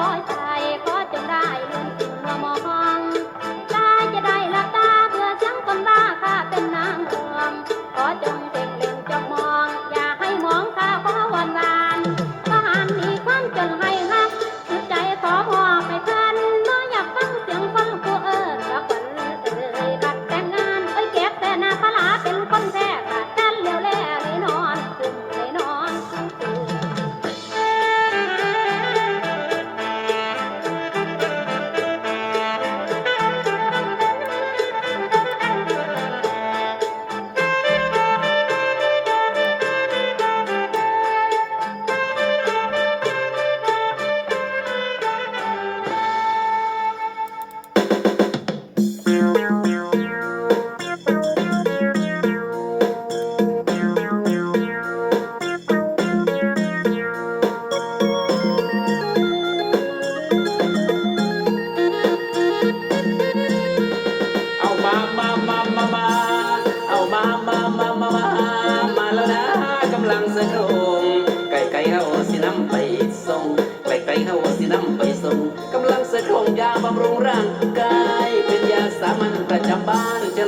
thought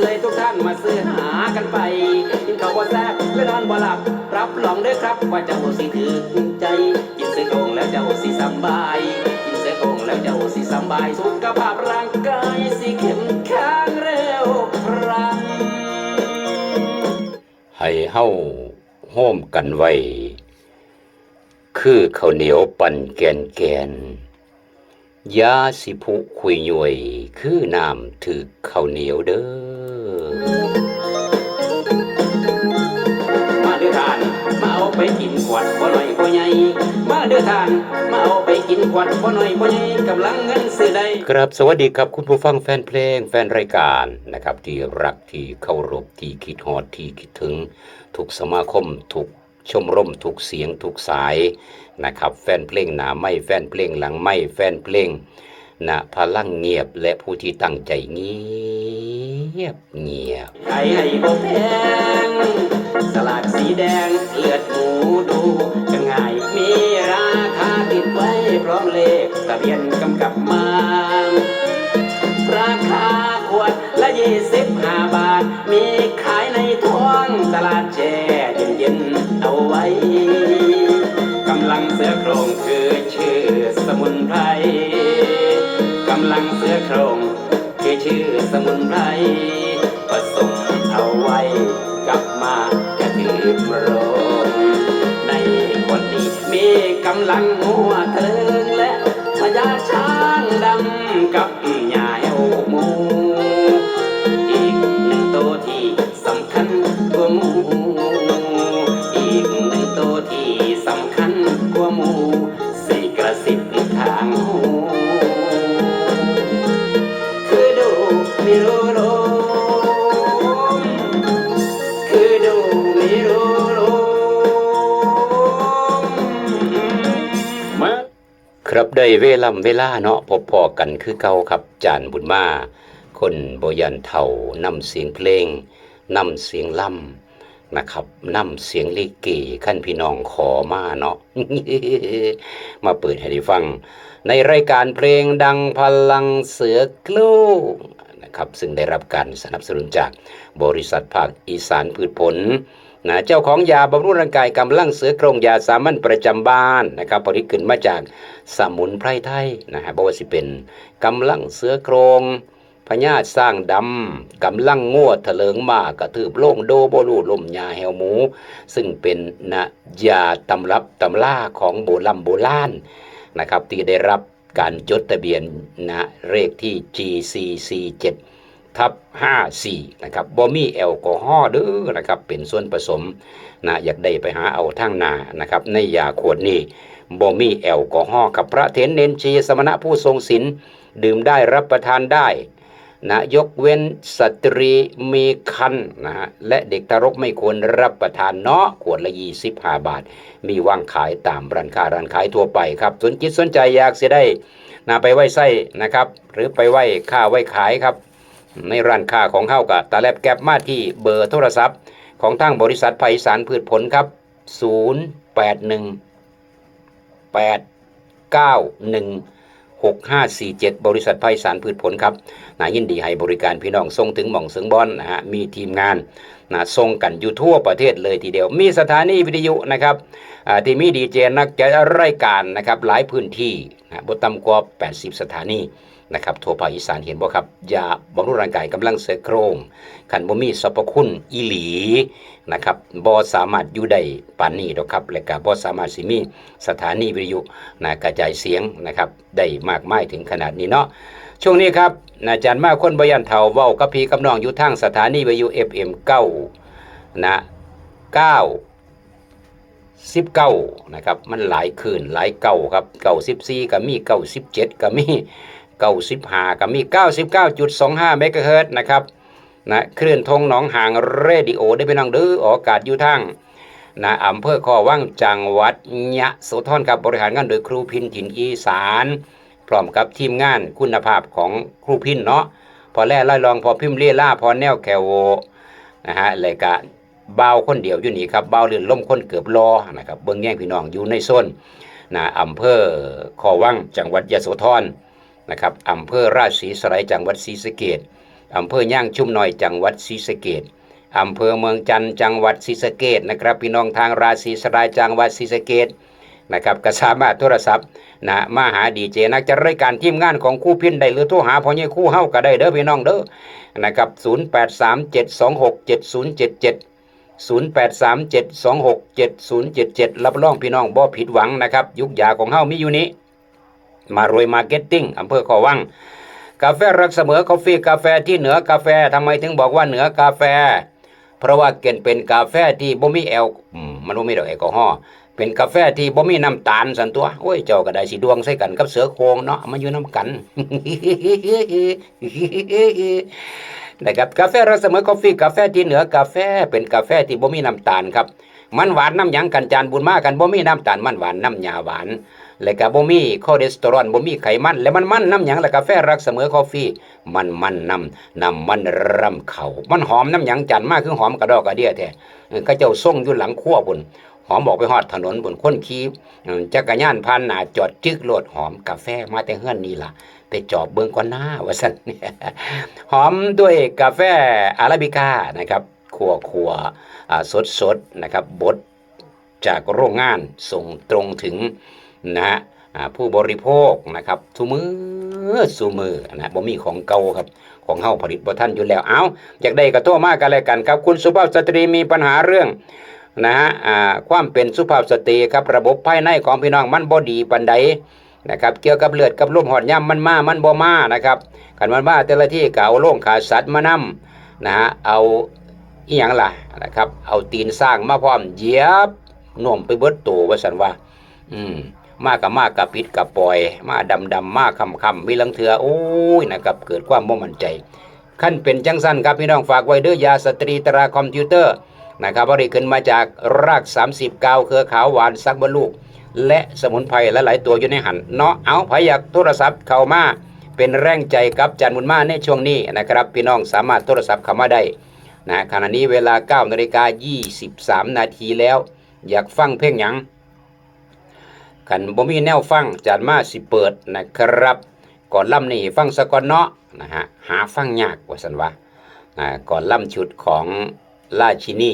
เลยทุกท่านมาซื้อหากันไปกินข้าวบ่แซ่บและนอนบ่หลับ รับรองเด้อครับว่าเจ้าสิถือใจ กินเสือโงแล้วเจ้าสิสบาย กินเสือโงแล้วเจ้าสิสบาย สุขภาพร่างกายสิเข้มแข็งเร็วพรังให้เฮาโฮมกันไว้ คือข้าวเหนียวปั่นแกนแกนยาสิผุคุยย่วย คือน้ำถือข้าวเหนียวเด้อ มาเด้อทาน มาเอาไปกินขวดบ่หน่อยบ่ใหญ่มาเด้อทาน มาเอาไปกินขวดบ่หน่อยบ่ใหญ่กำลังเงินซื้อได้ครับสวัสดีครับคุณผู้ฟังแฟนเพลงแฟนรายการนะครับ ที่รักที่เคารพที่คิดฮอดที่คิดถึงทุกสมาคมทุกชมรมทุกเสียงทุกสายนะครับแฟนเพลงหนาไม่แฟนเพลงหลังไม่แฟนเพลงนะพลังเงียบและผู้ที่ตั้งใจเงี ยบเงียบไก่ให้บ่แพงสลากสีแดงเลือดหมูดูจะง่ายมีราคาติดไว้พร้อมเลขทะเบียนกำกับมาราคาขวดละยี่สิบห้าบาท มีขายในท้องตลาดแช่เย็นๆเอาไว้กำลังเสือโครงคือชื่อสมุนไพรกำลังเสือโครง ชื่อสมุนไพรผสมเอาไว้กลับมากระถือโปรนในคนนี้มีกำลังหัวเทิงและพญาช้างดำกับ เวลาเวลาเนาะพบพอกันคือเก่าครับจานบุญมา คนบยันเถ่านำเสียงเพลงนำเสียงล่ำนะครับนำเสียงลิเกขั้นพี่น้องขอมาเนาะมาเปิดให้ได้ฟัง ในรายการเพลงดังพลังเสือกลูกนะครับซึ่งได้รับการสนับสนุนจากบริษัทภาคอีสานพืชผล นะเจ้าของยาบำรุงร่างกายกำลังเสือโครงยาสามัญประจำบ้านนะครับผลิตขึ้นมาจากสมุนไพรไทยนะฮะบอกว่าสิเป็นกำลังเสือโครงพญาสร้างดำกำลังงวดเถลิงมากกระทืบโล่งโดโบลูลมยาแหวหมู ซึ่งเป็นนะยาตำรับตำล่าของโบราณโบราณนะครับที่ได้รับการจดทะเบียนนะเลขที่ GCC7 ทับ54นะครับบ่มีแอลกอฮอล์เด้อนะครับเป็นส่วนผสมนะอยากได้ไปหาเอาทางหนานะครับในยาขวดนี้บ่มีแอลกอฮอล์ครับพระเถรเนนชีสมณะผู้ทรงศีลดื่มได้รับประทานได้นะยกเว้นสตรีมีคันนะฮะและเด็กทารกไม่ควรรับประทานเนาะขวดละ25บห้าบาท มีวางขายตามร้านค้าร้านขายทั่วไปครับสนจิตสนใจอยากเสียได้นาไปไว้ไส้นะครับ หรือไปไว้ค่าไว้ขายครับ ในร้านค้าของเข้ากับตาแลบแก๊บมาที่เบอร์โทรศัพท์ ของทางบริษัทไพศาลพืชผลครับ 081 891 6547 บริษัทไพศาลพืชผลครับนายินดีให้บริการพี่น้องส่งถึงหม่องถึงบอนนะฮะมีทีมงานนะส่งกันอยู่ทั่วประเทศเลยทีเดียว มีสถานีวิทยุนะครับที่มีดีเจนักจัดรายการนะครับหลายพื้นที่นะบต่ำกว่า 80 สถานี นะครับทั่วภาคอีสานเห็นบ่ครับยาบำรุงร่างกายกำลังเสือโครงขันบ่มีสรรพคุณอีหลีนะครับบ่สามารถอยู่ได้ปานนี้ดอกครับและก็บ่สามารถสิมีสถานีวิทยุนะกระจายเสียงนะครับได้มากมายถึงขนาดนี้เนาะช่วงนี้ครับอาจารย์มาคนบยันเถาเว้ากับพี่กับน้องอยู่ทางสถานีวิทยุ FM 9นะ9 19นะครับมันหลายคืนหลายเก้าครับเก้าสิบสี่ก็มีเก้าสิบเจ็ดก็มี เก้าสิบห้าก็มีเก้าสิบเมกะเฮิรตนะครับนะคลื่นทงหนองหางเรดิโอได้ไปน้องเด้อออกากาศอยู่ทางนะอำเภอคอว่างจังหวัดยะโสธรครับบริหารงานโดยครูพินถิ่นอีสาน พร้อมกับทีมงานคุณภาพของครูพินเนาะพอแล่ไล่ลองพอพิมพ์เล่ล่าพอแนวแคโวนะฮะเลยกะเบาคนเดียวอยู่นี่ครับเบาเลื่อนล่มคนเกือบรอนะครับเบิ้องแย่งพี่น้องอยู่ในโซนนะอำเภอคอวังจังหวัดยะโสธร นะครับอำเภอราชสีสไลยจังหวัดศรีสะเกดอำเภอย่างชุ่มน้อยจังหวัดศรีสะเกษอำเภอเมืองจันทร์จังหวัดศรีสะเกษนะครับพี่น้องทางราศีสลายจังหวัดศรีสะเกษนะครับก็สามารถโทรศัพท์นะมาหาดีเจนักจัดรายการทีมงานของคู่พินได้หรือโทรหาพ่อใหญ่คู่เฮาก็ได้เด้อพี่น้องเด้อนะครับ0837267077 0837267077 รับรองพี่น้องบ่ผิดหวังนะครับ ยุคยาของเฮามีอยู่นี้ มารวยมาร์เก็ตติ้งอำเภอขอวังกาแฟรักเสมอกาแฟกาแฟที่เหนือกาแฟทำไมถึงบอกว่าเหนือกาแฟ เพราะว่าเกณฑ์เป็นกาแฟที่บ่มีแอลมันบ่มีดอกแอลกอฮอล์เป็นกาแฟที่บ่มีน้ำตาลสันตัวโอ้ยเจ้าก็ได้สิดวงใส่กันกับเสือโครงเนาะมาอยู่น้ำกันนะครับกาแฟรักเสมอกาแฟกาแฟที่เหนือกาแฟ เป็นกาแฟที่บ่มีน้ำตาลครับ มันหวานน้ำหยังกันจานบุญมากันบ่มีน้ำตาลมันหวานน้ำยาหวาน และก็บ่มีคอเลสเตอรอลบ่มีไขมัน และมันมันน้ำหยังและกาแฟรักเสมอคอฟฟี่มันมันน้ำน้ำมันรำเขามันหอมน้ำหยังจันมากคือหอมกระดอกกระเดียแท้เออเขาเจ้าส่งอยู่หลังครัวบุญหอมบอกไปฮอดถนนบุญคนขี่เออจักรยานผ่านหนาจอดจึกโหลดหอมกาแฟมาแต่เฮือนนี่ล่ะ ไปจอบเบิ่งก่อนหน้าว่าซั่นหอมด้วยกาแฟอาราบิก้านะครับขัวขัวอ่าสดนะครับบดจากโรงงานส่งตรงถึง นะฮะผู้บริโภคนะครับทุมือสุมือนะบ่มีของเก่าครับของเฮาผลิตบ่ทันอยู่แล้วเอาอยากได้ก็โทรมากกันเลยกันครับคุณสุภาพสตรีมีปัญหาเรื่องนะฮะความเป็นสุภาพสตรีครับระบบภายในของพี่น้องมันบ่ดีปานใดนะครับเกี่ยวกับเลือดกับลมหอดย่ำมันมามันบ่มานะครับกันมันมาแต่ละที่เก็เอาโล่งขาสัตว์มานํนะฮะเอาอีหยังล่ะนะครับ เอาตีนสร้างมาพร้อมเยียบน่มไปเบิดตัวว่าสันว่า อืม มากกับมากกับปิดกับปล่อย มาดำดำมากคำคำมีลังเถือโอ้ยนะครับเกิดความบ่มั่นใจขั้นเป็นจังสั้นครับพี่น้องฝากไว้เด้อยาสตรีตราคอมพิวเตอร์นะครับบริขึ้นมาจากราก 30กาวเครือขาวหวานซักบรรลูกและสมุนไพรหลาย ๆ ตัวอยู่ในหันเนาะเอาพยากโทรศัพท์เข้ามาเป็นแรงใจกับจันมุนมาในช่วงนี้นะครับ พี่น้องสามารถโทรศัพท์เข้ามาได้นะขณะนี้เวลา9นาฬิกา23 นาทีแล้ว อยากฟังเพลงหยัง กันบ่มีแนวฟังจานมาสิเปิดนะครับ ก่อนล่ำนี่ฟังสะก่อนเนาะนะฮะหาฟังยากว่าสันว่าอ่าก่อนล่ำชุดของราชินี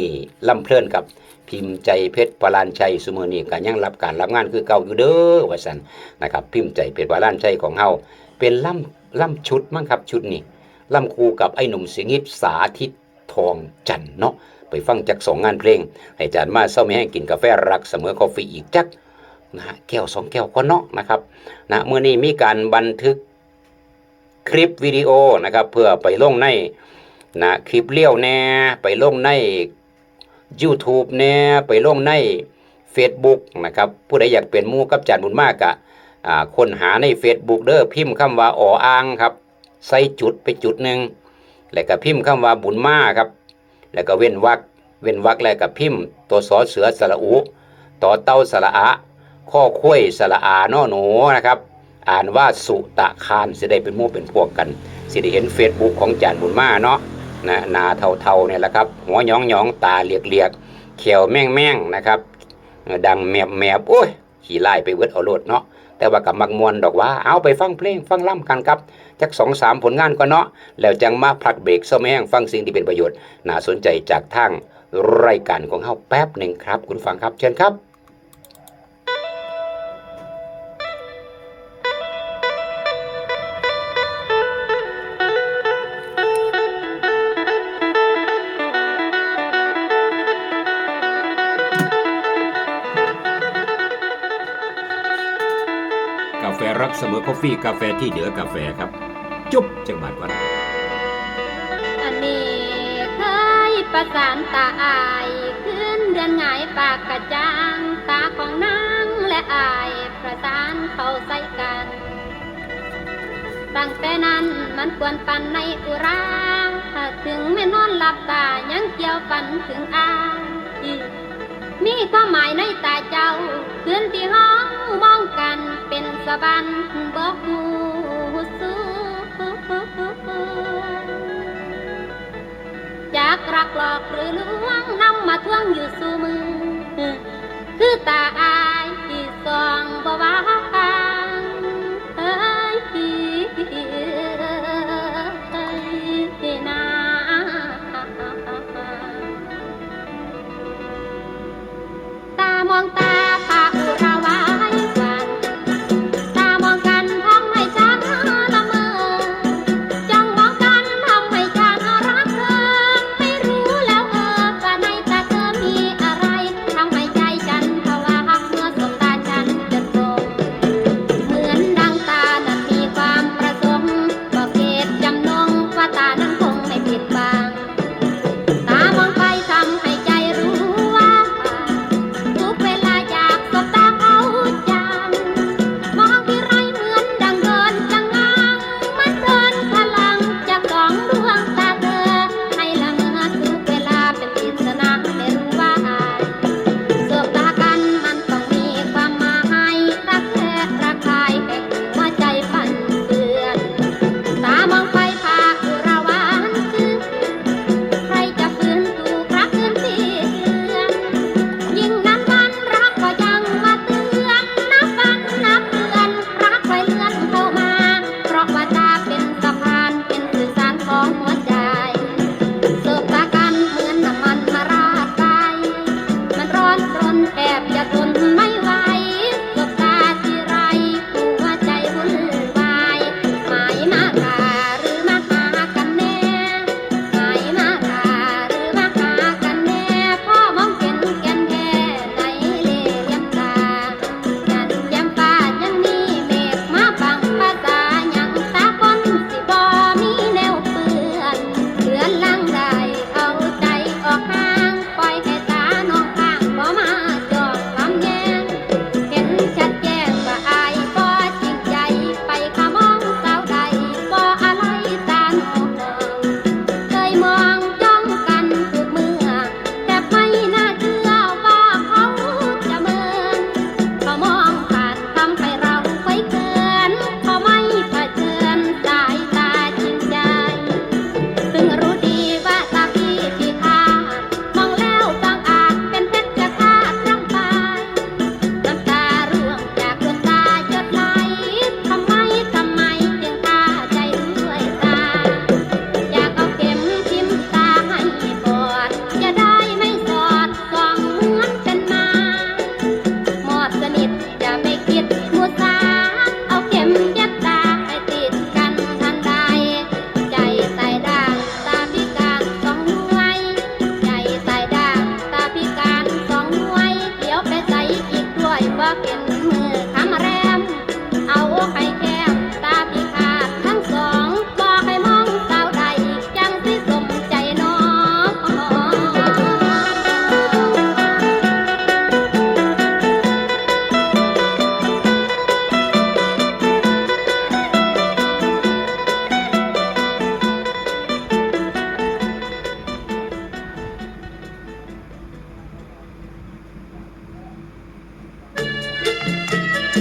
ล่ำเพลินกับพิมพ์ใจเพชรปรานชัยสุมือนี่ก็ยังรับการรับงานคือเก่าอยู่เด้อว่าสันนะครับ พิมพ์ใจเพชรปรานชัยของเฮาเป็นล่ำล่ำชุดมั้งครับชุดนี้ล่ำคูกับไอ้หนุ่มเสียงฮิตสาธิตทองจันเนาะไปฟังจากสองงานเพลง ให้จารย์มาเศร้าไม่ให้กินกาแฟรักเสมอกาแฟอีกจัก นะฮะแก้วสองแก้วก็เนาะนะครับนะเมื่อนี้มีการบันทึกคลิปวิดีโอนะครับ เพื่อไปลงในนะคลิปเลี้ยวแน่ไปลงใน YouTube แน่ไปลงใน Facebook นะครับผู้ใดอยากเป็นมู่กับจานบุญมากอะอ่าคนหาใน Facebook เด้อพิมพ์คำว่าอ่อ่างครับ ใส่จุดไปจุดหนึ่งแล้วก็พิมพ์คำว่าบุญมาครับ แล้วก็เว้นวรรคเว้นวรรคแล้วก็พิมพ์ ตัวสอเสือสระอุ ต่อเต้าสระอะ ข้อคุ้ยสระอานอหนูนะครับ อ่านว่าสุตะคารสิได้เป็นมู่เป็นพวกกัน สิได้เห็นเฟซบุ๊กของจานบุญมาเนาะนะนาเทาๆเนี่ยแหละครับ หัวหยองหยองตาเหลียกๆเขียวแม่งแม่งนะครับ ดังแมบแมบโอ้ยขี่ไล่ไปเวิดเอาโลดเนาะแต่ว่ากับมักมวนดอกว่าเอาไปฟังเพลงฟังล่ำกันครับจักสองสามผลงานก็เนาะแล้วจังมาพักเบรกเสาแม่งฟังสิ่งที่เป็นประโยชน์น่าสนใจจากทางรายการของเฮาแป๊บหนึ่งครับ คุณฟังครับเชิญครับ เสมอคอฟฟี่กาแฟที่เหนือกาแฟครับ จุ๊บจังหวัดวันอันนี้เคยประสานตาอายขึ้นเดือนหงายปากกระจ่างตาของนางและอายประสานเข้าใส่กันตั้งแต่นั้นมันควรปันในอุราถ้าถึงแม่นอนหลับตายังเกี่ยวฝันถึงอายมีความหมายในตาเจ้าคืนที่ห้อง เป็นสะบันบอกหูสู้จากรักหลอกหรือลวงนำมาทวงอยู่สู่มือ คือตาอายที่ส่องบ่วา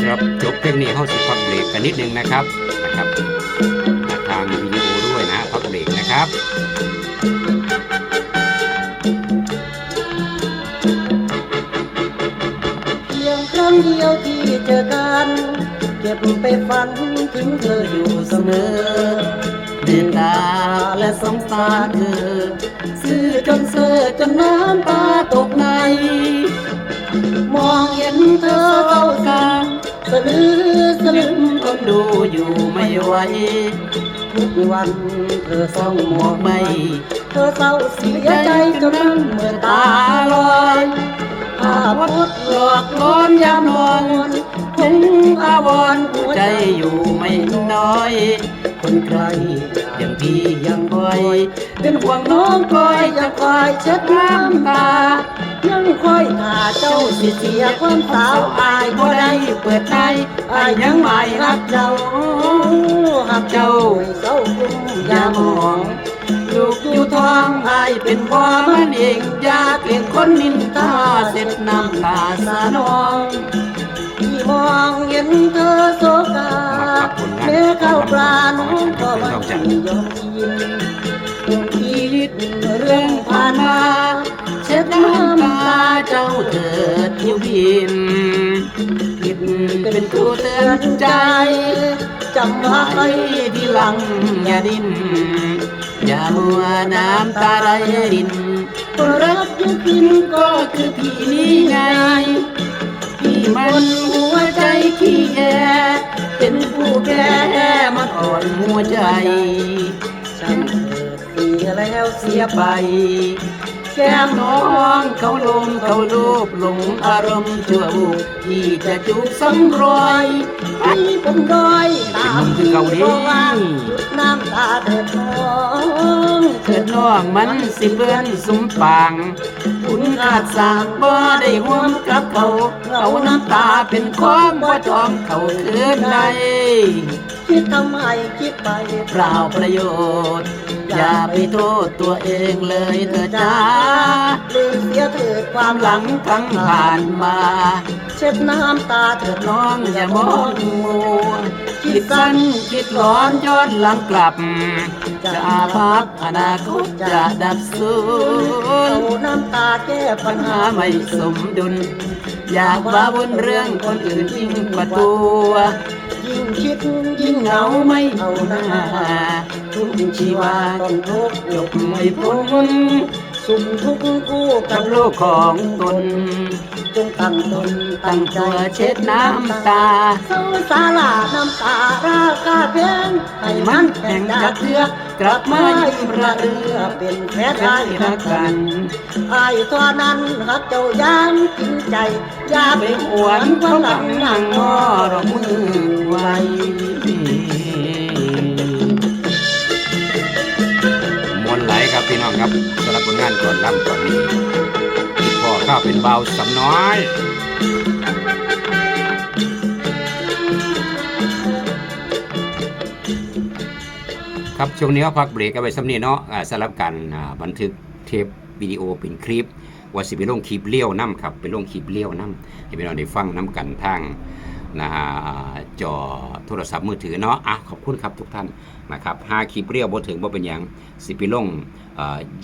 ครับจบเพลงนี้เขาสิพักเบรกกันนิดนึงนะครับนะครับทางวิดีโอด้วยนะพักเบรกนะครับเพียงครั้งเดียวที่เจอกัน เก็บไปฝันถึงเธออยู่เสมอเดินตาและสงสารเธอซื้อจนเสือจนน้ำตาตกใน มองเห็นเธอเข้ากัน สะลือสะลึมทนดูอยู่ไม่ไหวทุกวันเธอส่องหมวกไม่ เธอเศร้าเสียใจจนนั่งเหมือนตาลอยภาพพดหลอกล้อนยามนอนคงอาวรหัวใจอยู่ไม่น้อย คนใครอย่างพี่ยังคอย เป็นห่วงน้องคอยอยากคอยเช็ดน้ำตา ยังคอยท่าเจ้าสิเสียความสาวอายบ่ได้เปิดใจอายยังไม่รักเจ้าหักเจ้าให้เศร้าคุ้มอยามองลูกอยู่ท้องอายเป็นพ่อมันเองอยากเห็นคนนินตาเสร็จน้ำตาสานอง มองเห็นเธอโศกาแม่ข้าปลาน้องก็ไม่ยอมกินคงคิดเรื่องผ่านมาเช็ดน้ำตาเจ้าเถิดทิวพินผิดเป็นผู้เตือนใจจำไว้ทีหลังอย่าดิ้นอย่ามัวน้ำตาไหลรินรักยังกินก็คือพี่นี่ไงพี่มัน ขี้แยเป็นผู้แก่มันอ่อนหัวใจช่างเถิดเสียแล้วเสียไป แก้มน้องเขาลมเขาลูบหลงอารมณ์ชั่วบุกที่จะจุกสำรอยให้ผมรอยตามที่เขาว่าหยุดน้ำตาเถิดน้องเถิดน้องมันสิเปื้อนสุมปาง คุณขาดสางบ่ได้ห่วมกับเขาเขาน้ำตาเป็นของบ่จอมเขาคืนใดคิดทำไมคิดไปเปล่าประโยชน์ อย่าไปโทษตัวเองเลยเถิดจ้าลืมเสียเถิดความหลังทั้งผ่านมา เช็ดน้ำตาเถิดน้องอย่ามองมัว คิดสั้นคิดร้อนย้อนหลังกลับ จะอาภัพอนาคตจะดับสูญน้ำตาแก้ปัญหาไม่สมดุล อยากว่าบนเรื่องคนอื่นยิ่งกว่าตัว ยิ่งคิดยิ่งเหงาไม่เอาหน้า ทุกชีวาต้องทุกข์ยกไม่พ้น สุขทุกข์คู่กับโลกของตน จงตั้งตนตั้งใจเช็ดน้ำตาเศร้าสาลาน้ำตาราคาแพงให้มันแข่งจากเถือกกลับมายิ้มระเรือเป็นแฟนไอ้รักกันไอ้ตัวนั้นหักเจ้ายามจริงใจอย่าไปหวนความหลังนั่งมอรอมือไว้ ผลงานก่อนลำก่อนนี้ที่พ่อข้าเป็นเบาสำน้อยครับช่วงนี้ก็พักเบรกกันไปสำเนีเนาะสำหรับการบันทึกเทปวิดีโอเป็นคลิปว่าสิไปลงคลิปเลี้ยวน้ำครับไปลงคลิปเลี้ยวน้ำให้พี่น้องได้ฟังน้ำกันทางนะฮะจอโทรศัพท์มือถือเนาะอะขอบคุณครับทุกท่านนะครับหาคลิปเลี้ยวบ่ถึงบ่เป็นหยังสิไปลง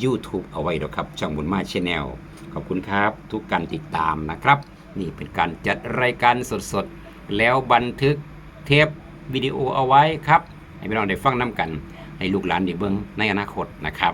ยูทูบเอาไว้ดอกครับช่องบุญมาชแนลขอบคุณครับ ทุกการติดตามนะครับ นี่เป็นการจัดรายการสดๆ แล้วบันทึกเทปวิดีโอเอาไว้ครับ ให้พี่น้องได้ฟังน้ำกัน ให้ลูกหลานได้เบิ้งในอนาคตนะครับ